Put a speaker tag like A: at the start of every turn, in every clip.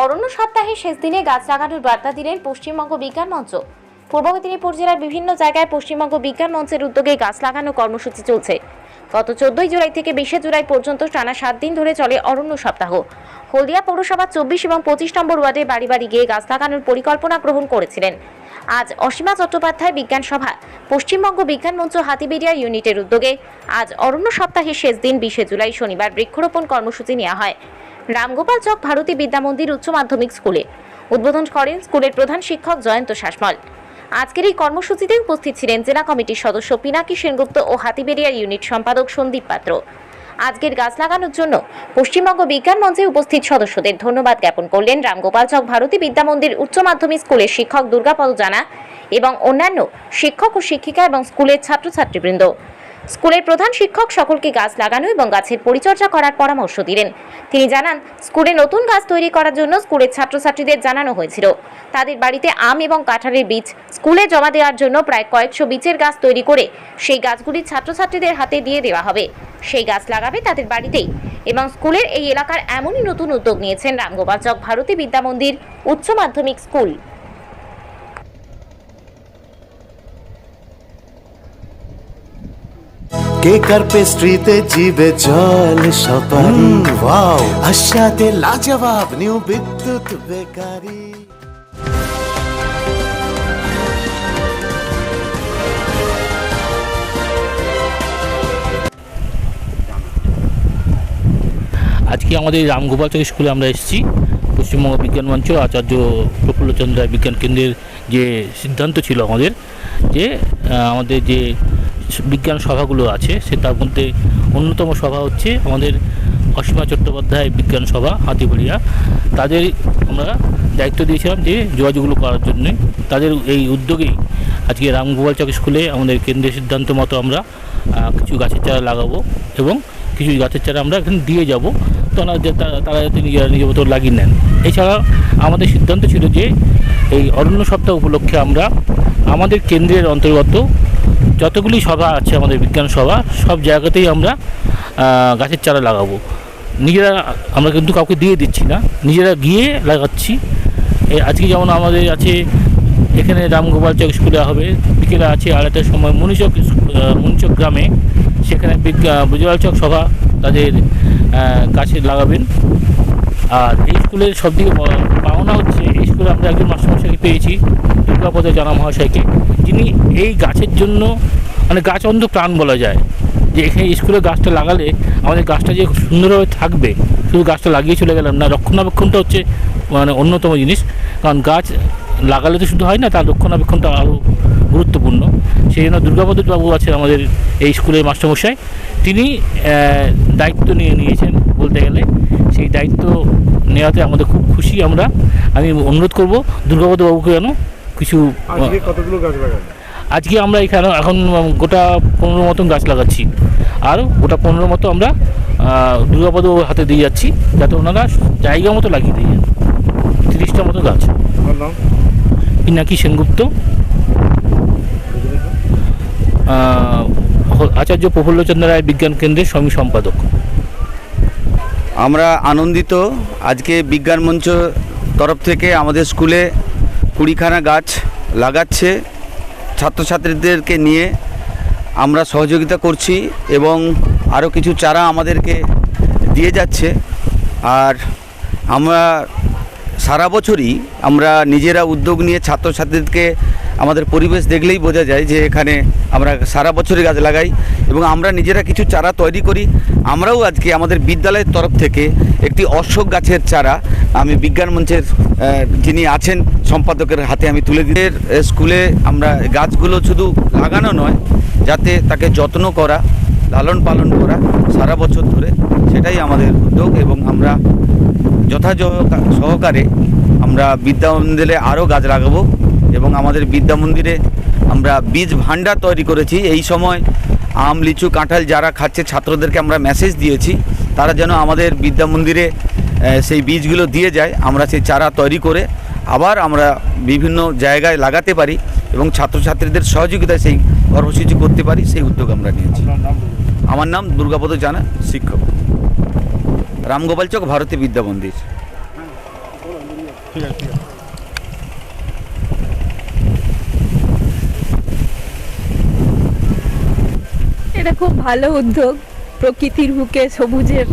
A: অরণ্য সপ্তাহের শেষ দিনে গাছ লাগানোর বার্তা দিলেন পশ্চিমবঙ্গ বিজ্ঞান মঞ্চ পূর্ব মেদিনীপুর জেলার বিভিন্ন জায়গায় পশ্চিমবঙ্গ বিজ্ঞান মঞ্চের উদ্যোগে গাছ লাগানো কর্মসূচি চলছে। গত চোদ্দই জুলাই থেকে বিশে জুলাই পর্যন্ত টানা সাত দিন ধরে চলে অরণ্য সপ্তাহ। হলদিয়া পৌরসভা চব্বিশ এবং পঁচিশ নম্বর ওয়ার্ডে বাড়ি বাড়ি গিয়ে গাছ লাগানোর পরিকল্পনা গ্রহণ করেছিলেন। আজ অসীমা চট্টোপাধ্যায় বিজ্ঞান সভা, পশ্চিমবঙ্গ বিজ্ঞান মঞ্চ হাতিবেরিয়া ইউনিটের উদ্যোগে। আজ অরণ্য সপ্তাহের শেষ দিন বিশে জুলাই শনিবার বৃক্ষরোপণ কর্মসূচি নেওয়া হয়। রামগোপাল চক ভারতী বিদ্যা মন্দির উচ্চ মাধ্যমিক স্কুলে। উদ্বোধন করেন স্কুলের প্রধান শিক্ষক জয়ন্ত শাসমল। আজকের এই কর্মসূচিতে উপস্থিত ছিলেন জেলা কমিটির সদস্য পিনাকি সেনগুপ্ত ও হাতিবেরিয়া ইউনিট সম্পাদক সন্দীপ পাত্র। আজকের গাছ লাগানোর জন্য পশ্চিমবঙ্গ বিজ্ঞান মঞ্চে উপস্থিত সদস্যদের ধন্যবাদ জ্ঞাপন করলেন রামগোপাল চক ভারতী বিদ্যা মন্দির উচ্চ মাধ্যমিক স্কুলের শিক্ষক দুর্গাপদ জানা এবং অন্যান্য শিক্ষক ও শিক্ষিকা এবং স্কুলের ছাত্রছাত্রীবৃন্দ। স্কুলের প্রধান শিক্ষক সকলকে গাছ লাগানো এবং গাছের পরিচর্যা করার পরামর্শ দিলেন। তিনি জানান, স্কুলে নতুন গাছ তৈরি করার জন্য স্কুলের ছাত্রছাত্রীদের জানানো হয়েছিল। তাদের বাড়িতে আম এবং কাঁঠালের বীজ স্কুলে জমা দেওয়ার জন্য প্রায় কয়েকশো বীজের গাছ তৈরি করে সেই গাছগুলি ছাত্রছাত্রীদের হাতে দিয়ে দেওয়া হবে। সেই গাছ লাগাবে তাদের বাড়িতেই এবং স্কুলের এই এলাকার এমনই নতুন উদ্যোগ নিয়েছেন রামগোপাল চক ভারতী বিদ্যা মন্দির উচ্চ মাধ্যমিক স্কুল।
B: কেক আর পেস্ট্রিতে জিবে জল সপারি। ওয়াও আশাতে লাজবাব নিউ বিদ্যুৎ বেকারি।
C: আজকে আমাদের রামগোপাল চক স্কুলে আমরা এসেছি। পশ্চিমবঙ্গ বিজ্ঞান মঞ্চ আচার্য প্রফুল্লচন্দ্র বিজ্ঞান কেন্দ্রের যে সিদ্ধান্ত ছিল আমাদের যে আমাদের যে বিজ্ঞান সভাগুলো আছে, সে তার মধ্যে অন্যতম সভা হচ্ছে আমাদের অসীমা চট্টোপাধ্যায় বিজ্ঞান সভা হাতিবলিয়া তাদের আমরা দায়িত্ব দিয়েছিলাম যে যোগাযোগগুলো করার জন্যে। তাদের এই উদ্যোগেই আজকে রামগোপাল চক স্কুলে আমাদের কেন্দ্রের সিদ্ধান্ত মতো আমরা কিছু গাছের চারা লাগাবো এবং কিছু গাছের চারা আমরা এখানে দিয়ে যাব। তো তারা যাতে নিজেরা নিজের মতো লাগিয়ে নেন। এছাড়া আমাদের সিদ্ধান্ত ছিল যে এই অরণ্য সপ্তাহ উপলক্ষে আমরা আমাদের কেন্দ্রের অন্তর্গত যতগুলি সভা আছে আমাদের বিজ্ঞান সভা, সব জায়গাতেই আমরা গাছের চারা লাগাবো। নিজেরা, আমরা কিন্তু কাউকে দিয়ে দিচ্ছি না। নিজেরা গিয়ে লাগাচ্ছি। আজকে যেমন আমাদের আছে, এখানে রামগোপাল চক স্কুলে হবে, বিকেলে আছে আড়াইটার সময় মনীচক মনীচক গ্রামে, সেখানে বুজরাল চক সভা তাদের গাছে লাগাবেন। আর এই স্কুলের সবদিকে পাওনা হচ্ছে, এই স্কুলে আমরা একজন মাস্টারমশাইকে পেয়েছি। দুর্গাপদ জানা মহাশয়কে, যিনি এই গাছের জন্য মানে গাছ অন্ধ প্রাণ বলা যায়, যে এখানে স্কুলে গাছটা লাগালে আমাদের গাছটা যে সুন্দরভাবে থাকবে, শুধু গাছটা লাগিয়ে চলে গেলাম। না, রক্ষণাবেক্ষণটা হচ্ছে মানে অন্যতম জিনিস, কারণ গাছ লাগালে তো শুধু হয় না, তার রক্ষণাবেক্ষণটা আরও গুরুত্বপূর্ণ। সেই জন্য দুর্গাপদ বাবু আছে আমাদের এই স্কুলের মাস্টারমশাই। তিনি দায়িত্ব নিয়ে নিয়েছেন বলতে গেলে। সেই দায়িত্ব নেওয়াতে আমাদের খুব খুশি আমরা। আমি অনুরোধ করব দুর্গাপদ বাবুকে যেন কিছু
D: আজকে কতগুলো গাছ লাগান
C: আজকে আমরা এখানে এখন গোটা পনেরো মতন গাছ লাগাচ্ছি। আর গোটা পনেরো মতো আমরা দুর্গাপদ হাতে দিয়ে যাচ্ছি যাতে ওনারা জায়গা মতো লাগিয়ে দিয়ে যান। তিরিশটা মতো গাছ।
D: আমার
C: পিনাকি সেনগুপ্ত। আচার্য প্রফুল্লচন্দ্র রায় বিজ্ঞান কেন্দ্রের সঙ্গী সম্পাদক।
E: আমরা আনন্দিত। আজকে বিজ্ঞান মঞ্চ তরফ থেকে আমাদের স্কুলে কুড়িখানা গাছ লাগাচ্ছে ছাত্রছাত্রীদেরকে নিয়ে আমরা সহযোগিতা করছি এবং আরও কিছু চারা আমাদেরকে দিয়ে যাচ্ছে। আর আমরা সারা বছরই আমরা নিজেরা উদ্যোগ নিয়ে ছাত্রছাত্রীদেরকে আমাদের পরিবেশ দেখলেই বোঝা যায় যে এখানে আমরা সারা বছরই গাছ লাগাই এবং আমরা নিজেরা কিছু চারা তৈরি করি। আমরাও আজকে আমাদের বিদ্যালয়ের তরফ থেকে একটি অশোক গাছের চারা আমি বিজ্ঞান মঞ্চের যিনি আছেন সম্পাদকের হাতে আমি তুলে দিই। স্কুলে আমরা গাছগুলো শুধু লাগানো নয়, যাতে তাকে যত্ন করা, লালন পালন করা সারা বছর ধরে, সেটাই আমাদের উদ্যোগ এবং আমরা যথাযথ সহকারে আমরা বিদ্যা মন্দিরে আরও গাছ লাগাবো। এবং আমাদের বিদ্যা মন্দিরে আমরা বীজ ভাণ্ডার তৈরি করেছি। এই সময় আম লিচু কাঁঠাল যারা খাচ্ছে ছাত্রদেরকে আমরা মেসেজ দিয়েছি তারা যেন আমাদের বিদ্যা মন্দিরে সেই বীজগুলো দিয়ে যায়। আমরা সেই চারা তৈরি করে আবার আমরা বিভিন্ন জায়গায় লাগাতে পারি এবং ছাত্রছাত্রীদের সহযোগিতায় সেই কর্মসূচি করতে পারি সেই উদ্যোগ আমরা নিয়েছি। আমার নাম দুর্গাপদ জানা শিক্ষক। রামগোপাল চক ভারতী বিদ্যা মন্দির
D: ঠিক আছে ঠিক আছে
F: এটা খুব ভালো উদ্যোগ। প্রকৃতির বুকে সবুজের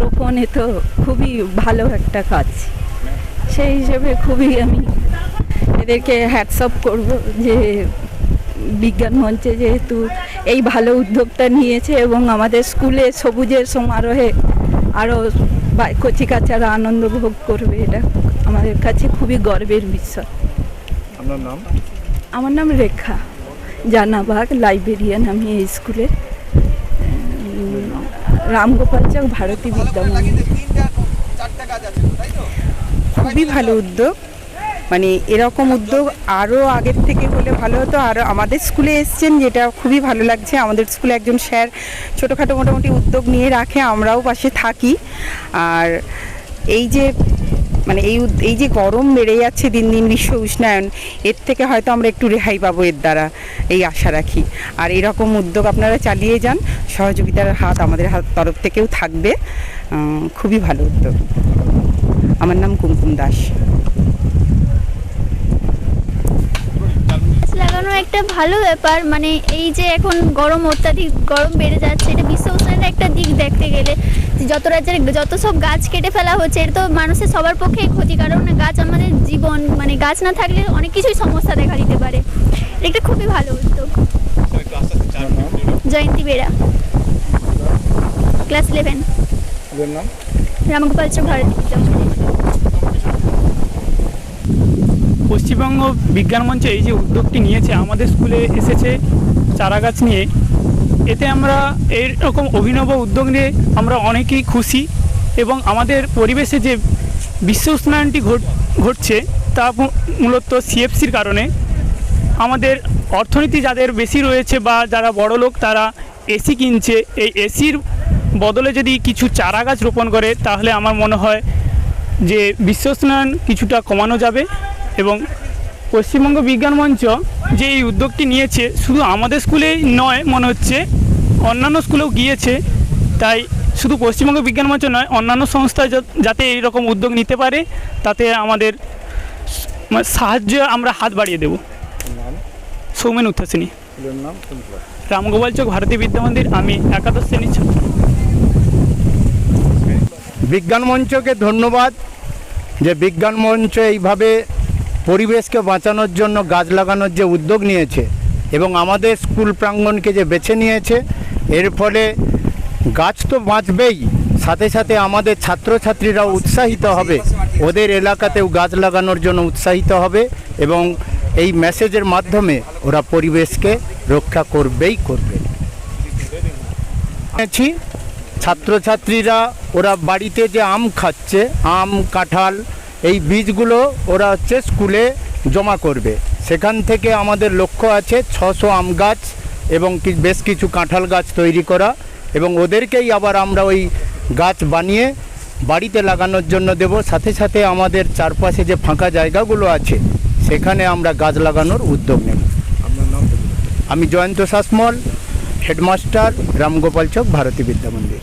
F: রোপণ এ তো খুবই ভালো একটা কাজ। সেই হিসেবে খুবই আমি এদেরকে হ্যাটসঅপ করব যে বিজ্ঞান মঞ্চে যেহেতু এই ভালো উদ্যোগটা নিয়েছে এবং আমাদের স্কুলে সবুজের সমারোহে আরও কচিকাচারা আনন্দ ভোগ করবে এটা আমাদের কাছে খুবই গর্বের বিষয়।
D: আপনার নাম?
F: আমার নাম রেখা। জানাবাগ লাইব্রেরিয়ান আমি এই স্কুলে। উম, রামগোপাল চক ভারতী বিদ্যা
G: খুবই ভালো উদ্যোগ। মানে এরকম উদ্যোগ আরও আগের থেকে হলে ভালো হতো। আর আমাদের স্কুলে এসছেন যেটা খুবই ভালো লাগছে। আমাদের স্কুলে একজন স্যার ছোটোখাটো মোটামুটি উদ্যোগ নিয়ে রাখে আমরাও পাশে থাকি। আর এই যে মানে এই এই যে গরম বেড়ে যাচ্ছে দিন দিন বিশ্ব উষ্ণায়ন, এর থেকে হয়তো আমরা একটু রেহাই পাবো এর দ্বারা, এই আশা রাখি। আর এরকম উদ্যোগ আপনারা চালিয়ে যান, সহযোগিতার হাত আমাদের হাত তরফ থেকেও থাকবে। খুবই ভালো উদ্যোগ। আমার নাম কুমকুম দাস।
H: লাগানো একটা ভালো ব্যাপার মানে এই যে এখন গরম অত্যাধিক গরম বেড়ে যাচ্ছে, এটা বিশ্ব উষ্ণায়নের একটা দিক দেখতে গেলে। যত রাজ্যের যত সব গাছ কেটে ফেলা হচ্ছে এটা তো মানুষের সবার পক্ষেই ক্ষতি। কারণ গাছ আমাদের জীবন মানে গাছ না থাকলে অনেক কিছুই সমস্যা দেখা দিতে পারে। এটা খুবই ভালো উদ্যোগ। জয়ন্তী বেরা ক্লাস ইলেভেন রামগোপাল ভারতী
I: পশ্চিমবঙ্গ বিজ্ঞান মঞ্চে এই যে উদ্যোগটি নিয়েছে আমাদের স্কুলে এসেছে চারা গাছ নিয়ে। এতে আমরা এইরকম অভিনব উদ্যোগ নিয়ে আমরা অনেকেই খুশি এবং আমাদের পরিবেশে যে বিশ্ব উষ্ণায়নটি ঘট- ঘটছে তা মূলত সিএফসির কারণে। আমাদের অর্থনীতি যাদের বেশি রয়েছে বা যারা বড় লোক তারা এসি কিনছে। এই এসির বদলে যদি কিছু চারা গাছ রোপণ করে তাহলে আমার মনে হয় যে বিশ্ব উষ্ণায়ন কিছুটা কমানো যাবে এবং পশ্চিমবঙ্গ বিজ্ঞান মঞ্চ যে এই উদ্যোগটি নিয়েছে শুধু আমাদের স্কুলেই নয় মনে হচ্ছে অন্যান্য স্কুলেও গিয়েছে। তাই শুধু পশ্চিমবঙ্গ বিজ্ঞান মঞ্চ নয় অন্যান্য সংস্থা যা- যাতে এই রকম উদ্যোগ নিতে পারে তাতে আমাদের মানে সাহায্য আমরা হাত বাড়িয়ে দেব। সৌমেন উত্থাসিনী। রামগোপাল চক ভারতী বিদ্যা মন্দির আমি একাদশ শ্রেণির ছাত্র।
J: বিজ্ঞান মঞ্চকে ধন্যবাদ যে বিজ্ঞান মঞ্চ এইভাবে পরিবেশকে বাঁচানোর জন্য গাছ লাগানোর যে উদ্যোগ নিয়েছে এবং আমাদের স্কুল প্রাঙ্গণকে যে বেছে নিয়েছে, এর ফলে গাছ তো বাঁচবেই। সাথে সাথে আমাদের ছাত্রছাত্রীরাও উৎসাহিত হবে। ওদের এলাকাতেও গাছ লাগানোর জন্য উৎসাহিত হবে এবং এই মেসেজের মাধ্যমে ওরা পরিবেশকে রক্ষা করবেই করবে। ছাত্রছাত্রীরা ওরা বাড়িতে যে আম খাচ্ছে, আম, কাঁঠাল এই বীজগুলো ওরা হচ্ছে স্কুলে জমা করবে। সেখান থেকে আমাদের লক্ষ্য আছে ছশো আম গাছ এবং বেশ কিছু কাঁঠাল গাছ তৈরি করা এবং ওদেরকেই আবার আমরা ওই গাছ বানিয়ে বাড়িতে লাগানোর জন্য দেব। সাথে সাথে আমাদের চারপাশে যে ফাঁকা জায়গাগুলো আছে সেখানে আমরা গাছ লাগানোর উদ্যোগ নেব। আমি জয়ন্ত শাসমল হেডমাস্টার রামগোপাল চক ভারতী বিদ্যা মন্দির।